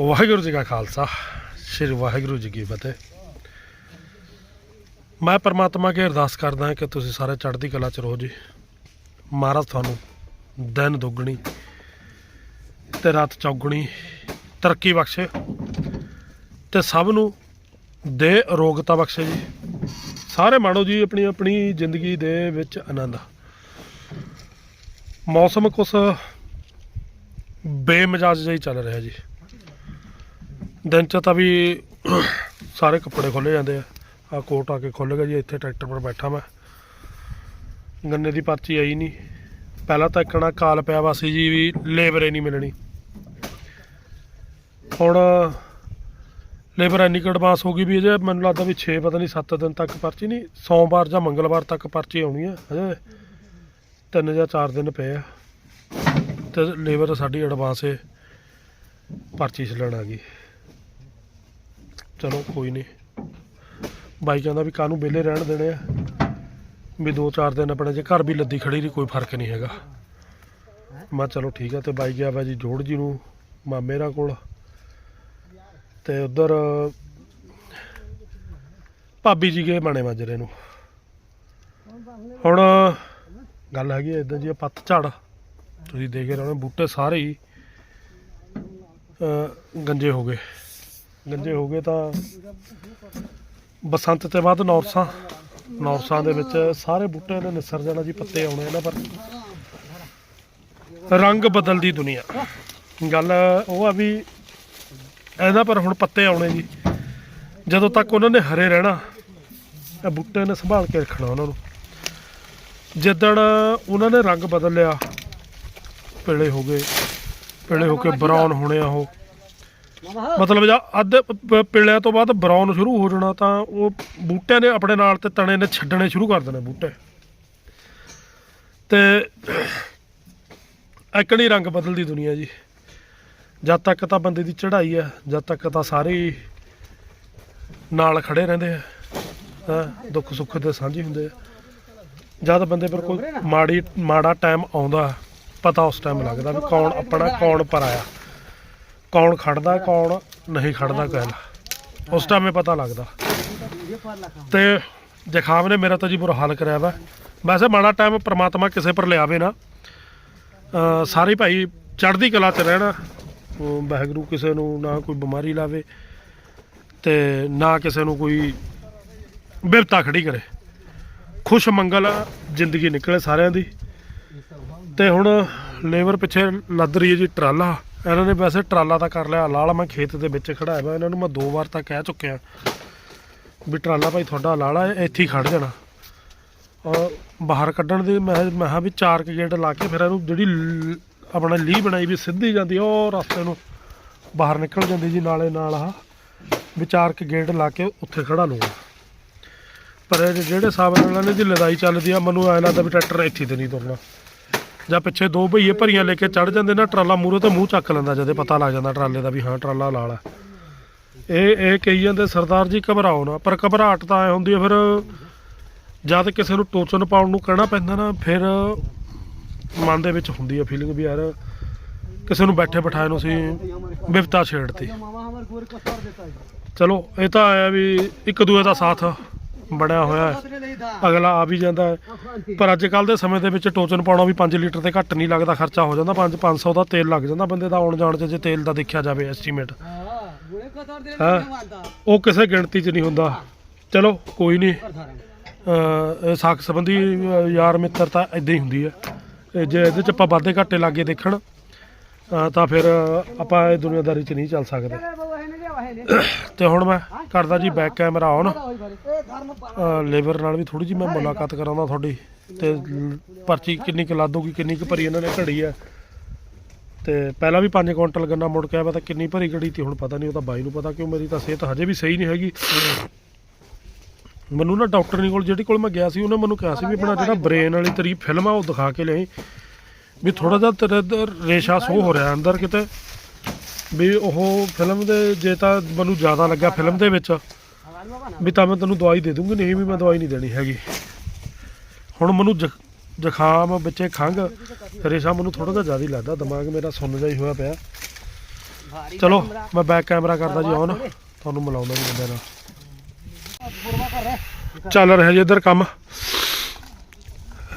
ਵਾਹਿਗੁਰੂ ਜੀ ਕਾ ਖਾਲਸਾ, ਸ੍ਰੀ ਵਾਹਿਗੁਰੂ ਜੀ ਕੀ ਫਤਿਹ। ਮੈਂ ਪਰਮਾਤਮਾ ਅੱਗੇ ਅਰਦਾਸ ਕਰਦਾ ਕਿ ਤੁਸੀਂ ਸਾਰੇ ਚੜ੍ਹਦੀ ਕਲਾ ਚ ਰਹੋ ਜੀ। ਮਹਾਰਾਜ ਤੁਹਾਨੂੰ ਦਿਨ ਦੁੱਗਣੀ ਤੇ ਰਾਤ ਚੌਗਣੀ ਤਰੱਕੀ ਬਖਸ਼ੇ ਤੇ ਸਭ ਨੂੰ ਦੇ ਅਰੋਗਤਾ ਬਖਸ਼ੇ ਜੀ। ਸਾਰੇ ਮਾਣੋ ਜੀ ਆਪਣੀ ਆਪਣੀ ਜ਼ਿੰਦਗੀ ਦੇ ਵਿੱਚ ਆਨੰਦ। ਮੌਸਮ ਕੁਛ ਬੇਮਜ਼ਾਜ ਜਿਹਾ ਹੀ ਚੱਲ ਰਿਹਾ ਜੀ। ਦਿਨ ਚ ਤਾਂ ਵੀ ਸਾਰੇ ਕੱਪੜੇ ਖੋਲੇ ਜਾਂਦੇ ਆ। ਆ ਕੋਟ ਆ ਕੇ ਖੁੱਲ ਗਿਆ ਜੀ, ਇੱਥੇ ਟਰੈਕਟਰ ਪਰ ਬੈਠਾ ਮੈਂ। ਗੰਨੇ ਦੀ ਪਰਚੀ ਆਈ ਨਹੀਂ। ਪਹਿਲਾਂ ਤਾਂ ਇੱਕਣਾ ਕਾਲ ਪਿਆ ਵਾਸੀ ਜੀ ਵੀ ਲੇਬਰ ਹੀ ਨਹੀਂ ਮਿਲਣੀ। ਹੁਣ ਲੇਬਰ ਇੰਨੀ ਕੁ ਐਡਵਾਂਸ ਹੋ ਗਈ ਵੀ ਅਜੇ ਮੈਨੂੰ ਲੱਗਦਾ ਵੀ 6 ਪਤਾ ਨਹੀਂ 7 ਦਿਨ ਤੱਕ ਪਰਚੀ ਨਹੀਂ, ਸੋਮਵਾਰ ਜਾਂ ਮੰਗਲਵਾਰ ਤੱਕ ਪਰਚੀ ਆਉਣੀ ਆ। ਹਜੇ ਤਿੰਨ ਜਾਂ ਚਾਰ ਦਿਨ ਪਏ ਆ। ਤੇ ਲੇਬਰ ਸਾਡੀ ਐਡਵਾਂਸ ਹੈ ਪਰਚੀ ਛੱਡਣ ਆ ਗਈ। ਚਲੋ ਕੋਈ ਨਹੀਂ। ਬਾਈ ਕਹਿੰਦਾ ਵੀ ਕਾਹਨੂੰ ਵਿਹਲੇ ਰਹਿਣ ਦੇਣੇ ਆ। ਵੀ ਦੋ ਚਾਰ ਦਿਨ ਆਪਣੇ ਜੇ ਘਰ ਵੀ ਲੱਦੀ ਖੜੀ ਰਹੀ, ਕੋਈ ਫ਼ਰਕ ਨਹੀਂ ਹੈਗਾ। ਮੈਂ ਚਲੋ ਠੀਕ ਆ ਤੇ ਬਾਈ ਗਿਆ ਵਾ ਜੀ ਜੋੜ ਜੀ ਨੂੰ ਮਾਮੇਰਾ ਕੋਲ। ਤੇ ਉਧਰ ਭਾਬੀ ਜੀ ਗਏ ਬਾਣੇ ਮਾਜਰੇ ਨੂੰ। ਹੁਣ ਗੱਲ ਹੈਗੀ ਇਦਾਂ ਜੀ ਪੱਤ ਝੜ। ਤੁਸੀਂ ਦੇਖ ਰਹੇ ਹੋ ਬੂਟੇ ਸਾਰੇ ਹੀ ਗੰਜੇ ਹੋ ਗਏ। ਗੰਜੇ ਹੋ ਗਏ ਤਾਂ ਬਸੰਤ ਤੇ ਬਾਅਦ ਨੌਰਸਾਂ। ਨੌਰਸਾਂ ਦੇ ਵਿੱਚ ਸਾਰੇ ਬੂਟਿਆਂ ਨੇ ਨਿਸਰ ਜਾਣਾ ਜੀ, ਪੱਤੇ ਆਉਣੇ ਇਹਨਾਂ ਪਰ। ਰੰਗ ਬਦਲਦੀ ਦੁਨੀਆ। ਗੱਲ ਉਹ ਆ ਵੀ ਇਹਦਾ ਪਰ ਹੁਣ ਪੱਤੇ ਆਉਣੇ ਜੀ। ਜਦੋਂ ਤੱਕ ਉਹਨਾਂ ਨੇ ਹਰੇ ਰਹਿਣਾ, ਇਹ ਬੂਟੇ ਨੇ ਸੰਭਾਲ ਕੇ ਰੱਖਣਾ ਉਹਨਾਂ ਨੂੰ। ਜਿੱਦਣ ਉਹਨਾਂ ਨੇ ਰੰਗ ਬਦਲ ਲਿਆ ਪੀਲੇ ਹੋ ਗਏ, ਪੀਲੇ ਹੋ ਕੇ ਬਰਾਊਨ ਹੋਣੇ ਆ ਉਹ। ਮਤਲਬ ਜਾਂ ਅੱਧ ਪ- ਪੀਲਿਆਂ ਤੋਂ ਬਾਅਦ ਬਰਾਊਨ ਸ਼ੁਰੂ ਹੋ ਜਾਣਾ ਤਾਂ ਉਹ ਬੂਟਿਆਂ ਨੇ ਆਪਣੇ ਨਾਲ ਤੇ ਤਣੇ ਨੇ ਛੱਡਣੇ ਸ਼ੁਰੂ ਕਰ ਦੇਣੇ ਬੂਟੇ। ਤੇ ਇਕਣੀ ਰੰਗ ਬਦਲਦੀ ਦੁਨੀਆ ਜੀ। ਜਦ ਤੱਕ ਤਾਂ ਬੰਦੇ ਦੀ ਚੜ੍ਹਾਈ ਹੈ ਜਦ ਤੱਕ ਤਾਂ ਸਾਰੇ ਹੀ ਨਾਲ ਖੜੇ ਰਹਿੰਦੇ ਆ ਹਾਂ ਦੁੱਖ ਸੁੱਖ ਦੇ ਸਾਂਝੇ ਹੁੰਦੇ ਆ। ਜਦ ਬੰਦੇ ਪਰ ਕੋਈ ਮਾੜੀ ਮਾੜਾ ਟਾਈਮ ਆਉਂਦਾ ਪਤਾ ਉਸ ਟਾਈਮ ਲੱਗਦਾ ਵੀ ਕੌਣ ਆਪਣਾ ਕੌਣ ਪਰਾਇਆ। ਕੌਣ ਖੜਦਾ, ਕੌਣ ਨਹੀਂ ਖੜਦਾ ਕਹਿ ਉਸ ਟਾਈਮ ਪਤਾ ਲੱਗਦਾ। ਤੇ ਜਖਾਮ ਨੇ ਮੇਰਾ ਤਾਂ ਜੀ ਬੁਰਾ ਹਾਲ ਕਰਿਆ ਵਾ। ਵੈਸੇ ਮਾੜਾ ਟਾਈਮ ਪ੍ਰਮਾਤਮਾ ਕਿਸੇ ਪਰ ਲਿਆਵੇ ਨਾ। ਸਾਰੇ ਭਾਈ ਚੜ੍ਹਦੀ ਕਲਾ 'ਚ ਰਹਿਣਾ। ਉਹ ਵਾਹਿਗੁਰੂ ਕਿਸੇ ਨੂੰ ਨਾ ਕੋਈ ਬਿਮਾਰੀ ਲਾਵੇ ਤੇ ਨਾ ਕਿਸੇ ਨੂੰ ਕੋਈ ਬਿਪਤਾ ਖੜੀ ਕਰੇ। ਖੁਸ਼ ਮੰਗਲ ਜ਼ਿੰਦਗੀ ਨਿਕਲੇ ਸਾਰਿਆਂ ਦੀ। ਤੇ ਹੁਣ ਲੇਬਰ ਪਿੱਛੇ ਲੱਦ ਰਹੀ ਹੈ ਜੀ ਟਰਾਲਾ। ਇਹਨਾਂ ਨੇ ਵੈਸੇ ਟਰਾਲਾ ਤਾਂ ਕਰ ਲਿਆ ਲਾਲਾ ਮੈਂ ਖੇਤ ਦੇ ਵਿੱਚ ਖੜਾਇਆ ਵਾ ਇਹਨਾਂ ਨੂੰ ਮੈਂ ਦੋ ਵਾਰ ਤਾਂ ਕਹਿ ਚੁੱਕਿਆ ਵੀ ਟਰਾਲਾ ਭਾਈ ਤੁਹਾਡਾ ਲਾਲਾ ਹੈ ਇੱਥੇ ਹੀ ਖੜ ਜਾਣਾ। ਔਰ ਬਾਹਰ ਕੱਢਣ ਦੀ ਮੈਂ ਮੈਂ ਕਿਹਾ ਵੀ ਚਾਰ ਕੁ ਗੇਟ ਲਾ ਕੇ ਫਿਰ ਇਹਨੂੰ ਜਿਹੜੀ ਲ- ਆਪਣਾ ਲੀ ਬਣਾਈ ਵੀ ਸਿੱਧੀ ਜਾਂਦੀ ਆ, ਉਹ ਰਸਤੇ ਨੂੰ ਬਾਹਰ ਨਿਕਲ ਜਾਂਦੀ ਜੀ ਨਾਲੇ ਨਾਲ ਆ ਵੀ ਚਾਰ ਕੁ ਗੇਟ ਲਾ ਕੇ ਉੱਥੇ ਖੜਾ ਲੂੰਗਾ ਪਰ ਜਿਹੜੇ ਹਿਸਾਬ ਨਾਲ ਇਹਨਾਂ ਦੀ ਲੜਾਈ ਚੱਲਦੀ ਆ ਮੈਨੂੰ ਐਂ ਲੱਗਦਾ ਵੀ ਟਰੈਕਟਰ ਇੱਥੇ ਤੇ ਨਹੀਂ ਤੁਰਨਾ। ਜਾਂ ਪਿੱਛੇ ਦੋ ਭਈਏ ਭਰੀਆਂ ਲੈ ਕੇ ਚੜ ਜਾਂਦੇ ਨਾ, ਟਰਾਲਾ ਮੂਰੇ ਤੋਂ ਮੂੰਹ ਚੱਕ ਲੈਂਦਾ ਜਦੇ ਪਤਾ ਲੱਗ ਜਾਂਦਾ ਟਰਾਲੇ ਦਾ ਵੀ ਹਾਂ, ਟਰਾਲਾ ਲਾਲ ਆ। ਇਹ ਇਹ ਕਹੀ ਜਾਂਦੇ, ਸਰਦਾਰ ਜੀ, ਘਬਰਾਓ ਨਾ। ਪਰ ਘਬਰਾਹਟ ਤਾਂ ਐ ਹੁੰਦੀ ਆ, ਫਿਰ ਜਦ ਕਿਸੇ ਨੂੰ ਟੋਚਨ ਪਾਉਣ ਨੂੰ ਕਹਿਣਾ ਪੈਂਦਾ ਨਾ, ਫਿਰ ਮਨ ਦੇ ਵਿੱਚ ਹੁੰਦੀ ਆ ਫੀਲਿੰਗ ਵੀ ਯਾਰ, ਕਿਸੇ ਨੂੰ ਬੈਠੇ ਬਿਠਾਏ ਨੂੰ ਅਸੀਂ ਬਿਪਤਾ ਛੇੜਤੀ। ਚਲੋ, ਇਹ ਤਾਂ ਆਇਆ ਵੀ ਇੱਕ ਦੂਏ ਦਾ ਸਾਥ। ਬਣਿਆ ਹੋਇਆ ਹੈ। ਅਗਲਾ ਆ ਵੀ ਜਾਂਦਾ ਹੈ। ਪਰ ਅੱਜ ਕੱਲ ਦੇ ਸਮੇਂ ਦੇ ਵਿੱਚ ਟੋਚਨ ਪਾਉਣਾ ਵੀ 5 ਲੀਟਰ ਤੇ ਘੱਟ ਨਹੀਂ ਲੱਗਦਾ, ਖਰਚਾ ਹੋ ਜਾਂਦਾ 5 500 ਦਾ ਤੇਲ ਲੱਗ ਜਾਂਦਾ ਬੰਦੇ ਦਾ ਆਉਣ ਜਾਣ 'ਚ, ਜੇ ਤੇਲ ਦਾ ਦੇਖਿਆ ਜਾਵੇ ਐਸਟੀਮੇਟ ਹਾਂ? ਉਹ ਕਿਸੇ ਗਿਣਤੀ 'ਚ ਨਹੀਂ ਹੁੰਦਾ। ਚਲੋ, ਕੋਈ ਨਹੀਂ। ਅਹ ਸਾਖ ਸੰਬੰਧੀ ਯਾਰ ਮਿੱਤਰਤਾ ਇਦਾਂ ਹੀ ਹੁੰਦੀ ਹੈ। ਜੇ ਇਹਦੇ 'ਚ ਆਪਾਂ ਵਾਧੇ ਘਾਟੇ ਲਾਗੇ ਦੇਖਣ ਅਹ ਤਾਂ ਫਿਰ ਆਪਾਂ ਇਹ ਦੁਨੀਆਦਾਰੀ 'ਚ ਨਹੀਂ ਚੱਲ ਸਕਦੇ। ਤੇ ਹੁਣ ਮੈਂ ਕਰਦਾ ਜੀ ਬੈਕ ਕੈਮਰਾ ਔਨ ਲੇਬਰ ਨਾਲ ਵੀ ਥੋੜੀ ਜੀ ਮੈਂ ਮੁਲਾਕਾਤ ਕਰਾਂਦਾ ਤੁਹਾਡੀ। ਤੇ ਲ- ਪਰਚੀ ਕਿੰਨੀ ਕੁ ਲਾਦੂਗੀ ਕਿੰਨੀ ਕੁ ਭਰੀ ਇਹਨਾਂ ਨੇ ਘੜੀ ਆ ਤੇ ਪਹਿਲਾਂ ਵੀ 5 ਕੁਇੰਟਲ ਗੰਨਾ ਮੁੜ ਕੇ ਆਇਆ ਵਾ ਤਾਂ ਕਿੰਨੀ ਭਰੀ ਘੜੀ ਤੀ, ਹੁਣ ਪਤਾ ਨਹੀਂ ਉਹ ਤਾਂ ਬਾਈ ਨੂੰ ਪਤਾ ਕਿਉਂ ਮੇਰੀ ਤਾਂ ਸਿਹਤ ਹਜੇ ਵੀ ਸਹੀ ਨਹੀਂ ਹੈਗੀ। ਮੈਨੂੰ ਨਾ ਡਾਕਟਰ ਨੀ ਕੋਲ ਜਿਹੜੀ ਕੋਲ ਮੈਂ ਗਿਆ ਸੀ, ਉਹਨੇ ਮੈਨੂੰ ਕਿਹਾ ਸੀ ਵੀ ਆਪਣਾ ਜਿਹੜਾ ਬ੍ਰੇਨ ਵਾਲੀ ਤੇਰੀ ਫਿਲਮ ਆ, ਉਹ ਦਿਖਾ ਕੇ ਲਿਆਈ। ਵੀ ਥੋੜਾ ਜਿਹਾ ਤੇਰੇ ਅੰਦਰ ਰੇਸ਼ਾ ਸੋ ਹੋ ਰਿਹਾ ਅੰਦਰ ਕਿਤੇ। ਵੀ ਉਹ ਫਿਲਮ ਦੇ ਜੇ ਤਾਂ ਮੈਨੂੰ ਜ਼ਿਆਦਾ ਲੱਗਾ ਫਿਲਮ ਦੇ ਵਿੱਚ, ਵੀ ਤਾਂ ਮੈਂ ਤੈਨੂੰ ਦਵਾਈ ਦੇ ਦੂੰਗੀ, ਨਹੀਂ ਵੀ ਮੈਂ ਦਵਾਈ ਨਹੀਂ ਦੇਣੀ ਹੈਗੀ। ਹੁਣ ਮੈਨੂੰ ਜ਼ੁ- ਜ਼ੁਕਾਮ ਵਿੱਚੇ ਖੰਘ, ਰੇਸ਼ਾ ਮੈਨੂੰ ਥੋੜਾ ਜਿਹਾ ਜ਼ਿਆਦਾ ਹੀ ਲੱਗਦਾ, ਦਿਮਾਗ ਮੇਰਾ ਸੁੰਨ ਜਿਹਾ ਹੀ ਹੋਇਆ ਪਿਆ। ਚਲੋ, ਮੈਂ ਬੈਕ ਕੈਮਰਾ ਕਰਦਾ ਜੀ ਆਨ ਤੁਹਾਨੂੰ ਮਿਲਾਉਂਦਾ ਜੀ ਬੰਦੇ ਨਾਲ। ਚੱਲ ਰਿਹਾ ਜੀ ਇੱਧਰ ਕੰਮ।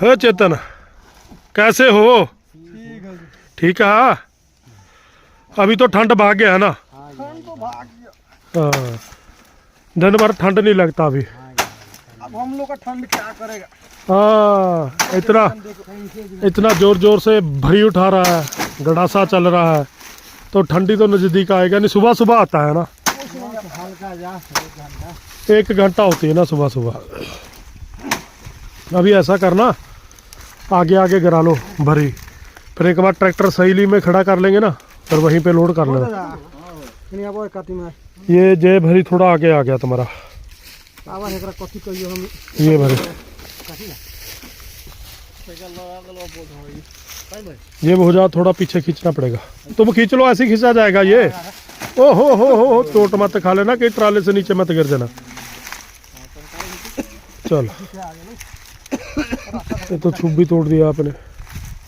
ਹੈ ਚੇਤਨ। कैसे हो? ठीक है हाँ। अभी तो ठंड भाग गया है ना? तो हाँ। दिन भर ठंड नहीं लगता अभी। अब हम लोग का ठंड क्या करेगा? हाँ इतना इतना ज़ोर ज़ोर से भरी उठा रहा है गड़ासा चल रहा है तो ठंडी तो नज़दीक आएगा नहीं सुबह सुबह आता है। ना एक घंटा। होती है ना सुबह सुबह अभी ऐसा करना आगे आगे गिरा लो, भरी। फिर एक बार ट्रैक्टर सहेली में खड़ा कर लेंगे ना, फिर वहीं पे लोड कर लेना। ये जय भरी थोड़ा आगे आ गया तुम्हारा। ये भरी। ये भुजा थोड़ा पीछे खींचना पड़ेगा। तुम खींच लो, ऐसे खींचा जाएगा ये। ओ हो हो हो, चोट मत खा लेना कि ट्राले से नीचे मत गिर जाना। चलो। ये तो छुप भी तोड़ दिया आपने।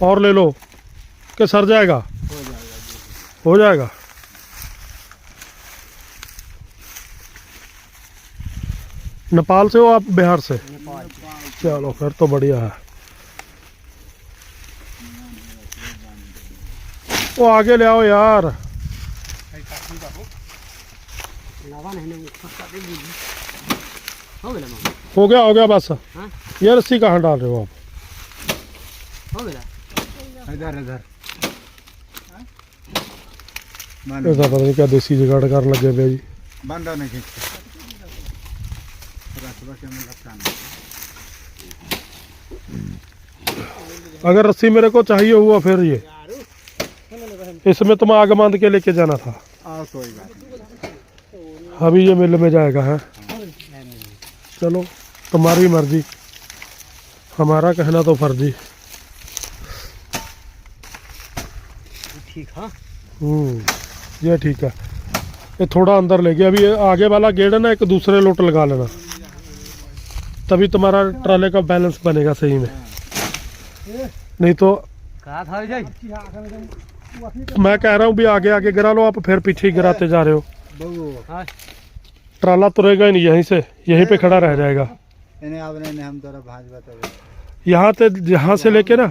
और ले लो कि सर जाएगा? हो जाएगा। नेपाल से हो आप बिहार से? चलो फिर तो बढ़िया है। वो आगे ले आओ यार। हो हो गया हो गया बस। हाँ? ये रस्सी कहाँ डाल रहे हो आप? हो गेला इधर इधर। ऐसा पता नहीं क्या देसी जुगाड़ कर लगे भैया जी बंद नहीं खींचते रसवा के में लगता नहीं अगर रस्सी मेरे को चाहिए हुआ फिर ये। इसमें तुम आग बाँध के लेके जाना था। और कोई बात नहीं। अभी ये मिल में जाएगा है। चलो तुम्हारी मर्ज़ी। हमारा कहना तो फर्जी। ठीक हाँ। हम्म ये ठीक है। ये थोड़ा अंदर ले गया। अभी ये आगे वाला गेड़ है ना एक दूसरे लोट लगा लेना। तभी तुम्हारा ट्राले का बैलेंस बनेगा सही में। नहीं तो मैं कह रहा हूँ भी आगे आगे गिरा लो आप फिर पीछे ही गिराते जा रहे हो। हाँ। ट्राला तुरेगा ही नहीं यहीं से यहीं पे खड़ा रह जाएगा। बतावे यहाँ से यहाँ से लेके ना?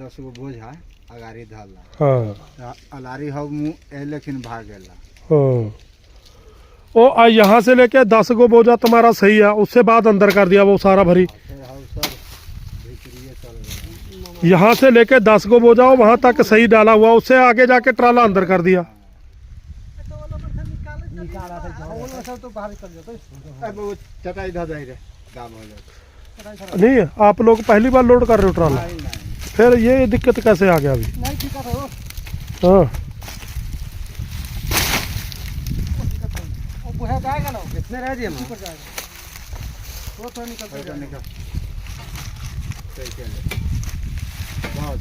दस गो बोझ है। अगारी धरला। हाँ। तो अलारी हो मुँह लेकिन भाग गेला। हाँ। ओ आ यहाँ से लेके दस गो बोझा तुम्हारा सही है उससे बाद अंदर कर दिया वो सारा भरी। हम यहाँ से लेके दस गो बोझा हो वहाँ तक सही डाला हुआ उससे आगे जाके ट्राला अंदर कर दिया। तो हो जाए। नहीं आप लोग पहली बार लोड कर रहे हो ट्राला? नहीं नहीं। फिर ये दिक्कत कैसे आ गया अभी? हाँ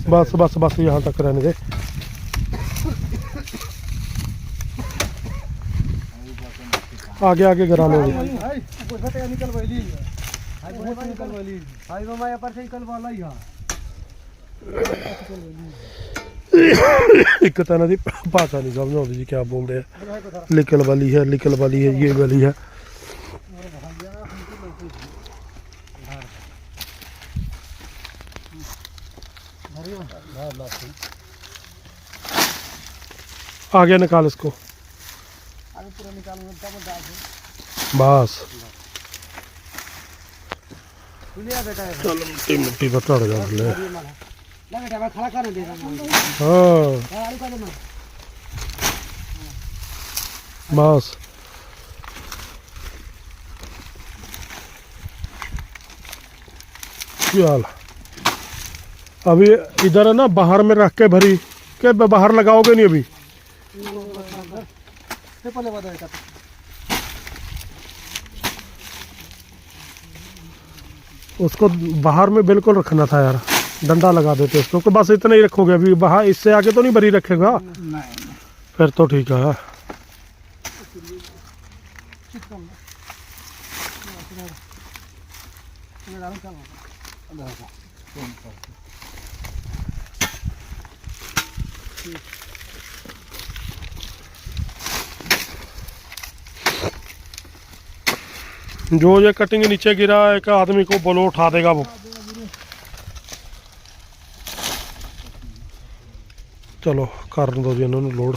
बस बस बस यहाँ तक रहने दे। आगे आगे ग्राम होगी निकल वाली पर से निकल वाला ही। ਇੱਕ ਤਾਂ ਇਹਨਾਂ ਦੀ ਭਾਸ਼ਾ ਨਹੀਂ ਸਮਝ ਆਉਂਦੀ ਜੀ ਕਿਆ ਬੋਲਦੇ ਆ ਲਿਕਲ ਵਾਲੀ ਹੈ ਲਿਕਲ ਵਾਲੀ ਹੈ ਇਹ ਵਾਲੀ ਹੈ आगे निकाल इसको आगे पूरा निकालूंगा तब डाल दूं बस लिया बेटा ये चल मिट्टी मिट्टी पर चढ़ जा মাছ हाँ। हाल? अभी इधर है ना बाहर में रख के भरी। के बाहर लगाओगे नहीं अभी? उसको बाहर में बिल्कुल रखना था यार। डंडा लगा देते उसको तो बस इतना ही रखोगे अभी, वहाँ इससे आगे तो नहीं बरी रखेगा? फिर तो ठीक है। जो ये कटिंग नीचे गिरा, एक आदमी को बोलो उठा देगा वो। ਚਲੋ ਕਰਨ ਦੋ ਜੀ ਇਹਨਾਂ ਨੂੰ ਲੋਡ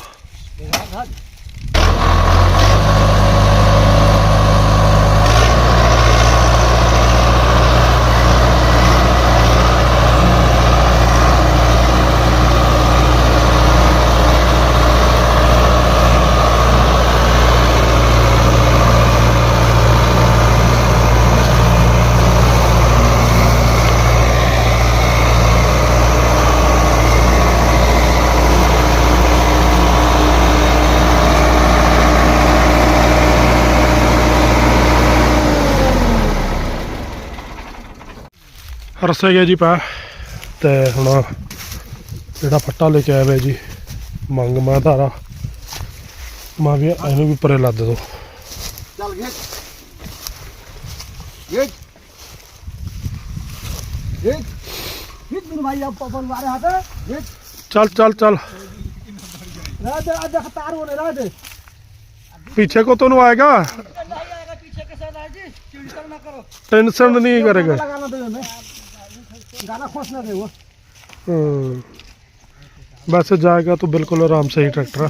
ਰਸੇ ਗਿਆ ਜੀ ਪਾ ਤੇ ਹੁਣ ਜਿਹੜਾ ਫੱਟਾ ਲੈ ਕੇ ਆਇਆ ਵੇ ਜੀ ਮੰਗ ਮੈਂ ਧਾਰਾ ਮੈਂ ਵੀ ਇਹਨੂੰ ਵੀ ਪਰੇ ਲੱਦ ਦੋ चल घिच घिच घिच हित गुरु भाई अब पवन वारे हाथ है हित ਚੱਲ ਚੱਲ ਚੱਲ रह दे आज देख तार होने रह दे पीछे को तो नहीं आएगा नहीं आएगा पीछे के साथ जी चिंता ना करो टेंशन नहीं करेगा हम्म। वैसे जाएगा तो बिल्कुल आराम से ही ट्रैक्टर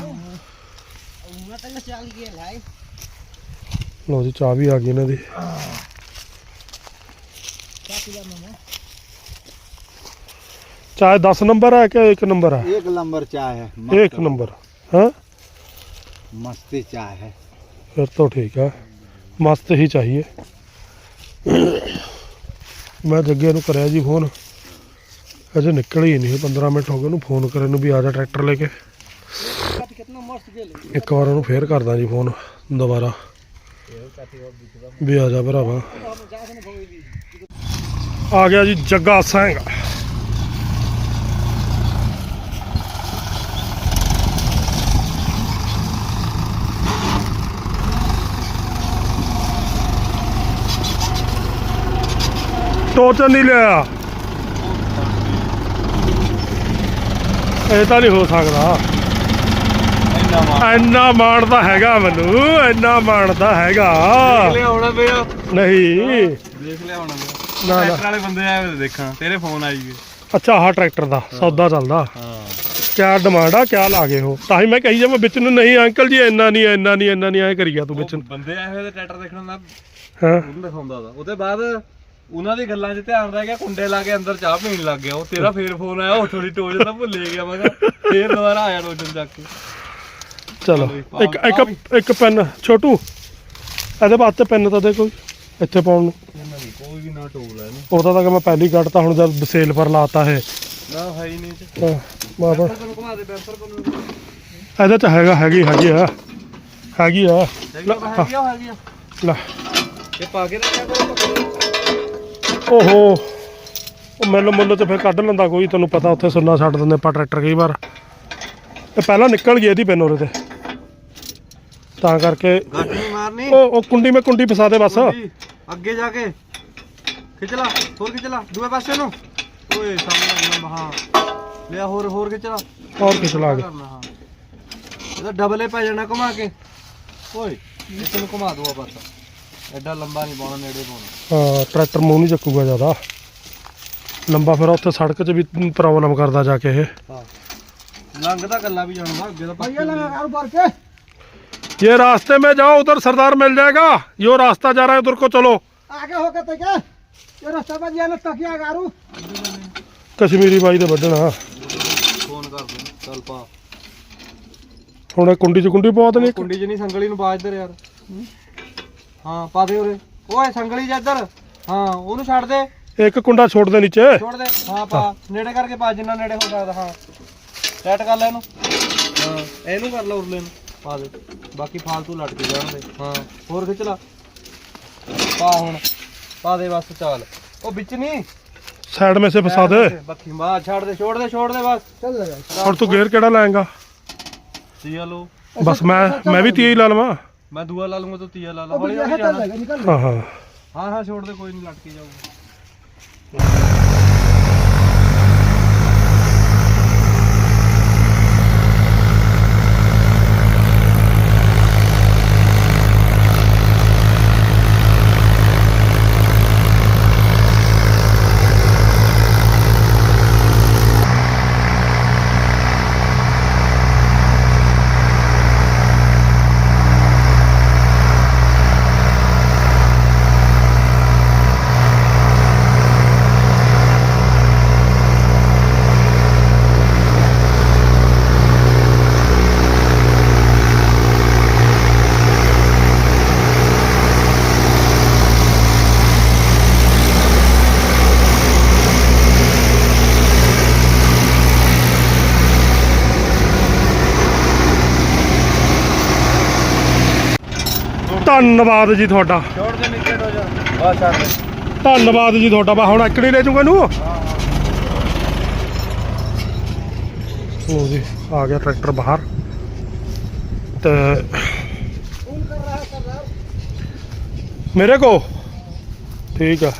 लो जी चाह भी आ गई इन्हों की चाय दस नंबर है क्या एक नंबर है? एक नंबर चाय है एक नंबर हाँ? है? मस्ती चाय है। फिर तो ठीक है मस्त ही चाहिए। ਮੈਂ ਜੱਗੇ ਨੂੰ ਕਰਿਆ ਜੀ ਫੋਨ। ਅਜੇ ਨਿਕਲ ਹੀ ਨਹੀਂ 15 ਮਿੰਟ ਹੋ ਗਏ ਉਹਨੂੰ ਫੋਨ ਕਰਨ ਨੂੰ ਵੀ ਆ ਜਾ ਟਰੈਕਟਰ ਲੈ ਕੇ। ਇੱਕ ਵਾਰ ਉਹਨੂੰ ਫੇਰ ਕਰਦਾ ਜੀ ਫੋਨ, ਦੁਬਾਰਾ। ਵੀ ਆ ਜਾ ਭਰਾਵਾ। ਆ ਗਿਆ ਜੀ ਜੱਗਾ ਸਿੰਘ। ਟੋਚਨ ਨਹੀਂ ਲਿਆ ਇਹ ਤਾਂ ਨਹੀਂ ਹੋ ਸਕਦਾ ਇੰਨਾ ਮਾਣ ਤਾਂ ਹੈਗਾ ਮੈਨੂੰ ਇੰਨਾ ਮਾਣ ਤਾਂ ਹੈਗਾ ਲਿਆ ਹੋਣਾ ਪਿਆ ਨਹੀਂ। ਦੇਖ ਲਿਆ ਹੋਣਾ ਪਿਆ ਨਾ ਨਾ। ਟਰੈਕਟਰ ਵਾਲੇ ਬੰਦੇ ਆਏ ਹੋਏ ਦੇਖਣ ਤੇਰੇ ਫੋਨ ਆਈ ਗਏ। ਅੱਛਾ ਆਹ ਟਰੈਕਟਰ ਦਾ ਸੌਦਾ ਚੱਲਦਾ। ਹਾਂ। ਕਿਆ ਡਿਮਾਂਡ ਆ ਕਿਆ ਲਾ ਗਏ ਹੋ ਤਾਂ ਹੀ ਮੈਂ ਕਹੀ ਜਾਵਾਂ ਵਿੱਚ ਨੂੰ ਨਹੀਂ ਅੰਕਲ ਜੀ ਇੰਨਾ ਨਹੀਂ ਇੰਨਾ ਨਹੀਂ ਇੰਨਾ ਨਹੀਂ ਐ ਕਰੀ ਗਿਆ ਤੂੰ ਵਿੱਚ ਨੂੰ। ਬੰਦੇ ਆਏ ਹੋਏ ਤੇ ਟਰੈਕਟਰ ਦੇਖਣ ਮੈਂ ਹਾਂ। ਉਹਨੂੰ ਦਿਖਾਉਂਦਾ ਦਾ ਉਹਦੇ ਬਾਅਦ ਉਹਨਾਂ ਦੀ ਗੱਲਾਂ 'ਚ ਧਿਆਨ ਰਹਿ ਗਿਆ ਕੁੰਡੇ ਲਾ ਕੇ ਅੰਦਰ ਚਾਹ ਪੀਣ ਲੱਗ ਗਿਆ। ਉਹ ਤੇਰਾ ਫੇਰ ਫੋਨ ਆਇਆ ਉਹ ਥੋੜੀ ਟੋਜ ਤਾਂ ਭੁੱਲੇ ਗਿਆ ਮੈਂ ਕਿਹਾ ਫੇਰ ਦੁਬਾਰਾ ਆਇਆ ਟੋਜਨ ਚੱਕ ਕੇ। ਚਲੋ ਇੱਕ ਇੱਕ ਇੱਕ ਪੈਨ ਛੋਟੂ ਇਹਦੇ ਵਾਸਤੇ ਪੈਨ ਤਾਂ ਦੇ ਕੋਈ ਇੱਥੇ ਪਾਉਣ ਨੂੰ। ਇਹਨਾਂ ਦੀ ਕੋਈ ਵੀ ਨਾ ਟੋਲ ਹੈ ਇਹਨੂੰ ਉਹਦਾ ਤਾਂ ਕਿ ਮੈਂ ਪਹਿਲੀ ਕੱਢਤਾ ਹੁਣ ਜਦ ਸੇਲ ਪਰ ਲਾਤਾ ਇਹ। ਨਾ ਹੈ ਹੀ ਨਹੀਂ ਚ ਹਾਂ, ਮੈਂ ਤਾਂ- ਤੈਨੂੰ ਘੁਮਾ ਦੇ ਬੈਂਪਰ ਕੋਲ ਇਹਦੇ ਚ ਹੈਗਾ ਹੈਗੀ ਹੈਗੀ ਆ। ਹੈਗੀ ਆ। ਹੈਗੀ ਆ ਹੈਗੀ ਆ ਹੈਗੀ ਆ। ਲੈ। ਇਹ ਪਾ ਕੇ ਰੱਖਿਆ ਕਰੋ। ਪਕੜੋ ਓਹੋ। ਉਹ ਮਿਲ ਮੁੱਲ ਤੇ ਫਿਰ ਕੱਢ ਲੈਂਦਾ ਕੋਈ ਤੈਨੂੰ ਪਤਾ ਉੱਥੇ ਸੁੰਨਾ ਛੱਡ ਦਿੰਦੇ ਆਪਾਂ ਟਰੈਕਟਰ ਕਈ ਵਾਰ। ਇਹ ਪਹਿਲਾਂ ਨਿਕਲ ਗਈ ਇਹਦੀ ਪੈਨ ਉਹਦੇ ਤੇ। ਤਾਂ ਕਰਕੇ ਗੱਟ ਨਹੀਂ ਮਾਰਨੀ। ਉਹ ਉਹ ਕੁੰਡੀ ਮੈਂ ਕੁੰਡੀ ਫਸਾ ਦੇ ਬਸ। ਕੁੰਡੀ, ਅੱਗੇ ਜਾ ਕੇ। ਖਿੱਚ ਲਾ ਹੋਰ ਖਿੱਚ ਲਾ ਦੂਏ ਪਾਸੇ ਨੂੰ। ਓਏ ਸਾਹਮਣੇ ਲੱਗਣਾ ਹਾਂ ਲਿਆ ਹੋਰ ਹੋਰ ਖਿੱਚ ਲਾ। ਹੋਰ ਕਿਸ ਲਾ ਕੇ ਕਰਨਾ ਹਾਂ। ਇਹਦਾ ਡਬਲੇ ਪੈ ਜਾਣਾ ਘੁਮਾ ਕੇ। ਓਏ ਇਸ ਨੂੰ ਘੁਮਾ ਦੂਆ ਬਸ। ਐਡਾ ਲੰਬਾ ਨਹੀਂ ਪਾਉਣਾ ਨੇੜੇ ਪਾਉਣਾ ਹਾਂ ਟਰੈਕਟਰ ਮੂੰਹ ਨਹੀਂ ਚੱਕੂਗਾ ਜ਼ਿਆਦਾ ਲੰਬਾ ਫਿਰ ਉੱਥੇ ਸੜਕ 'ਚ ਵੀ ਪ੍ਰੋਬਲਮ ਕਰਦਾ ਜਾ ਕੇ ਇਹ ਹਾਂ ਲੰਘਦਾ ਕੱਲਾ ਵੀ ਜਾਣਾ ਅੱਗੇ ਤਾਂ भैया लगा कार ऊपर के ये रास्ते में जाओ उधर सरदार मिल जाएगा यो रास्ता जा रहा है उधर को चलो आगे होके तो क्या ये रास्ता पर जाना तकिया गारू ਕਸ਼ਮੀਰੀ ਬਾਈ ਦੇ ਵੱਢਣਾ ਫੋਨ ਕਰ ਦੇ ਚੱਲ ਪਾ ਹੁਣ ਇਹ ਕੁੰਡੀ 'ਚ ਕੁੰਡੀ ਬਹੁਤ ਨਹੀਂ ਕੁੰਡੀ ਚ ਨਹੀਂ ਸੰਗਲੀ ਨੂੰ ਪਾ ਇੱਧਰ ਯਾਰ ਹਾਂ ਪਾ ਦੇ ਉਰੇ। ਓਏ ਸੰਗਲੀ ਜਾ ਇੱਧਰ। ਹਾਂ ਉਹਨੂੰ ਛੱਡ ਦੇ। ਇੱਕ ਕੁੰਡਾ ਛੋੜ ਦੇ ਨੀਚੇ। ਛੋੜ ਦੇ। ਹਾਂ ਪਾ। ਨੇੜੇ ਕਰਕੇ ਪਾ ਜਿੰਨਾ ਨੇੜੇ ਹੋ ਸਕਦਾ ਹਾਂ। ਸੈਟ ਕਰ ਲੈ ਇਹਨੂੰ। ਹਾਂ ਇਹਨੂੰ ਕਰ ਲੈ ਉਰਲੇ ਨੂੰ। ਪਾ ਦੇ। ਬਾਕੀ ਫਾਲਤੂ ਲਟਕ ਜਾਣਦੇ ਹਾਂ ਹੋਰ ਖਿੱਚ ਲਾ। ਪਾ ਹੁਣ। ਪਾ ਦੇ ਬਸ ਚਾਲ। ਉਹ ਵਿੱਚ ਨਹੀਂ। ਸਾਈਡ ਮੇ ਸੇ ਫਸਾ ਦੇ। ਬੱਖੀ ਮਾਰ ਛੱਡ ਦੇ ਛੋੜ ਦੇ ਛੋੜ ਦੇ ਬਸ। ਚੱਲ ਜਾ। ਹੁਣ ਤੂੰ ਗੇਅਰ ਕਿਹੜਾ ਲਾਏਗਾ? ਸੀ ਲੋ ਬਸ ਮੈਂ ਮੈਂ ਵੀ ਤੀਏ ਹੀ ਲਾ ਲਵਾਂ। ਮੈਂ ਦੂਆ ਲਾ ਲੂੰਗਾ ਤੂੰ ਤੀਆ ਲਾ ਲਾ। ਹਾਂ ਹਾਂ। ਹਾਂ ਹਾਂ ਛੋੜ ਦੇ ਕੋਈ ਨਹੀਂ ਲਟਕੀ ਜਾਊਗਾ। ਧੰਨਵਾਦ ਜੀ ਤੁਹਾਡਾ। ਛੋੜ ਦੇ ਨੀਚੇ ਹੋ ਜਾ ਬਸ ਛੱਡ ਦੇ ਧੰਨਵਾਦ ਜੀ ਤੁਹਾਡਾ। ਬਾ ਹੁਣ ਇਕੜੀ ਲੈ ਜਾਊਗਾ ਇਹਨੂੰ। ਲਓ ਜੀ ਆ ਗਿਆ ਟਰੈਕਟਰ ਬਾਹਰ। ਤੇ ਮੇਰੇ ਕੋ? ਠੀਕ ਆ।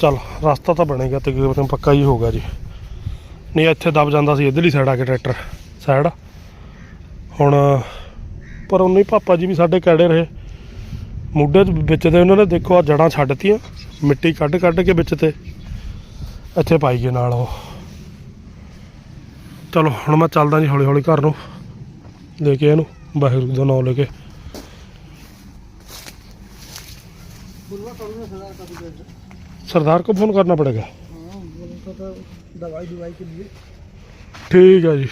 ਚੱਲ ਰਸਤਾ ਤਾਂ ਬਣੇਗਾ ਤਕਰੀਬਨ ਪੱਕਾ ਹੀ ਹੋਗਾ ਜੀ। ਨਹੀਂ ਇੱਥੇ ਦਬ ਜਾਂਦਾ ਸੀ ਇਧਰਲੀ ਸਾਈਡ ਆ ਕੇ ਟਰੈਕਟਰ। ਸਾਈਡ ਹੁਣ ਪਰ ਉਹਨੇ ਪਾਪਾ ਜੀ ਵੀ ਸਾਡੇ ਕੈੜੇ ਰਹੇ ਮੁੱਢੇ ਦੇ ਵਿੱਚ ਤੇ ਉਹਨਾਂ ਨੇ ਦੇਖੋ ਆ ਜੜਾਂ ਛੱਡਤੀਆਂ ਮਿੱਟੀ ਕੱਢ ਕੱਢ ਕੇ ਵਿੱਚ ਤੇ ਇੱਥੇ ਪਾਈ ਗਏ ਨਾਲ ਉਹ ਚਲੋ ਹੁਣ ਮੈਂ ਚੱਲਦਾ ਜੀ ਹੌਲੀ ਹੌਲੀ ਘਰ ਨੂੰ ਲੈ ਕੇ ਇਹਨੂੰ ਵਾਹਿਗੁਰੂ ਦਾ ਨਾਮ ਲੈ ਕੇ सरदार को फोन करना पड़ेगा दवाई दवाई के लिए ठीक है जी